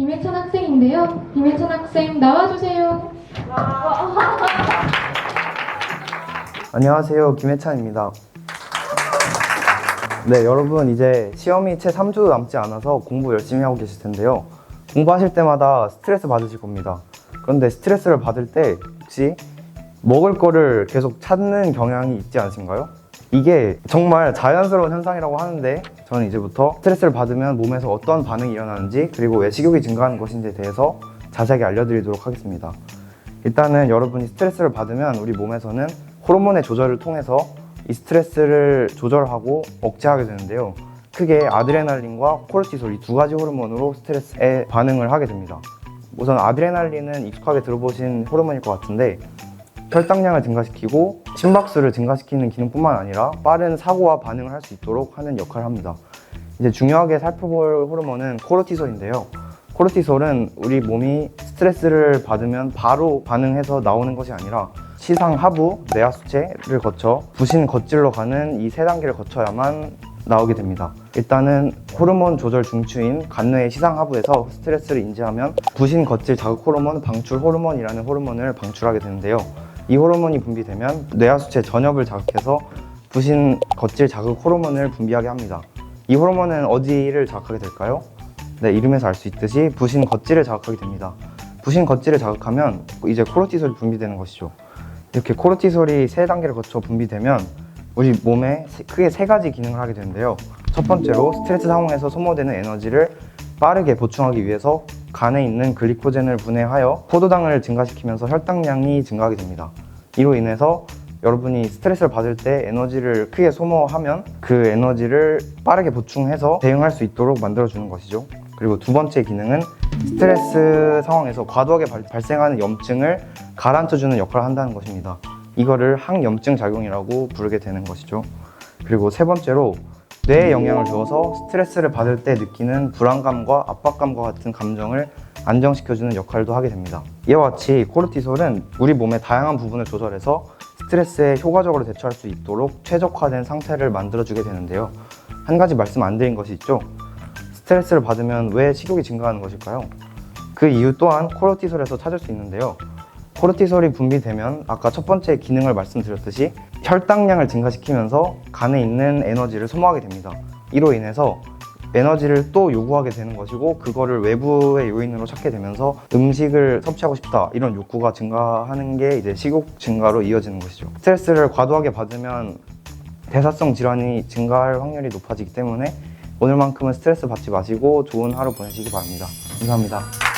김혜찬 학생인데요. 김혜찬 학생 나와주세요. 안녕하세요. 김혜찬입니다. 네, 여러분 이제 시험이 채 3주 남지 않아서 공부 열심히 하고 계실 텐데요. 공부하실 때마다 스트레스 받으실 겁니다. 그런데 스트레스를 받을 때 혹시 먹을 거를 계속 찾는 경향이 있지 않으신가요? 이게 정말 자연스러운 현상이라고 하는데 저는 이제부터 스트레스를 받으면 몸에서 어떤 반응이 일어나는지 그리고 왜 식욕이 증가하는 것인지에 대해서 자세하게 알려드리도록 하겠습니다. 일단은 여러분이 스트레스를 받으면 우리 몸에서는 호르몬의 조절을 통해서 이 스트레스를 조절하고 억제하게 되는데요. 크게 아드레날린과 코르티솔 이 두 가지 호르몬으로 스트레스에 반응을 하게 됩니다. 우선 아드레날린은 익숙하게 들어보신 호르몬일 것 같은데 혈당량을 증가시키고 심박수를 증가시키는 기능뿐만 아니라 빠른 사고와 반응을 할 수 있도록 하는 역할을 합니다. 이제 중요하게 살펴볼 호르몬은 코르티솔인데요. 코르티솔은 우리 몸이 스트레스를 받으면 바로 반응해서 나오는 것이 아니라 시상 하부 내하 수체를 거쳐 부신 겉질로 가는 이 세 단계를 거쳐야만 나오게 됩니다. 일단은 호르몬 조절 중추인 간뇌의 시상 하부에서 스트레스를 인지하면 부신 겉질 자극 호르몬 방출 호르몬이라는 호르몬을 방출하게 되는데요. 이 호르몬이 분비되면 뇌하 수체 전엽을 자극해서 부신 겉질 자극 호르몬을 분비하게 합니다. 이 호르몬은 어디를 자극하게 될까요? 네, 이름에서 알 수 있듯이 부신 겉질을 자극하게 됩니다. 부신 겉질을 자극하면 이제 코르티솔이 분비되는 것이죠. 이렇게 코르티솔이 세 단계를 거쳐 분비되면 우리 몸에 세- 크게 세 가지 기능을 하게 되는데요. 첫 번째로 스트레스 상황에서 소모되는 에너지를 빠르게 보충하기 위해서 간에 있는 글리코젠을 분해하여 포도당을 증가시키면서 혈당량이 증가하게 됩니다. 이로 인해서 여러분이 스트레스를 받을 때 에너지를 크게 소모하면 그 에너지를 빠르게 보충해서 대응할 수 있도록 만들어주는 것이죠. 그리고 두 번째 기능은 스트레스 상황에서 과도하게 발- 발생하는 염증을 가라앉혀주는 역할을 한다는 것입니다. 이거를 항염증 작용이라고 부르게 되는 것이죠. 그리고 세 번째로 뇌에 영향을 주어서 스트레스를 받을 때 느끼는 불안감과 압박감과 같은 감정을 안정시켜주는 역할도 하게 됩니다. 이와 같이 코르티솔은 우리 몸의 다양한 부분을 조절해서 스트레스에 효과적으로 대처할 수 있도록 최적화된 상태를 만들어주게 되는데요. 한 가지 말씀 안 드린 것이 있죠. 스트레스를 받으면 왜 식욕이 증가하는 것일까요? 그 이유 또한 코르티솔에서 찾을 수 있는데요. 코르티솔이 분비되면 아까 첫 번째 기능을 말씀드렸듯이 혈당량을 증가시키면서 간에 있는 에너지를 소모하게 됩니다. 이로 인해서 에너지를 또 요구하게 되는 것이고 그거를 외부의 요인으로 찾게 되면서 음식을 섭취하고 싶다 이런 욕구가 증가하는 게 이제 식욕 증가로 이어지는 것이죠. 스트레스를 과도하게 받으면 대사성 질환이 증가할 확률이 높아지기 때문에 오늘만큼은 스트레스 받지 마시고 좋은 하루 보내시기 바랍니다. 감사합니다.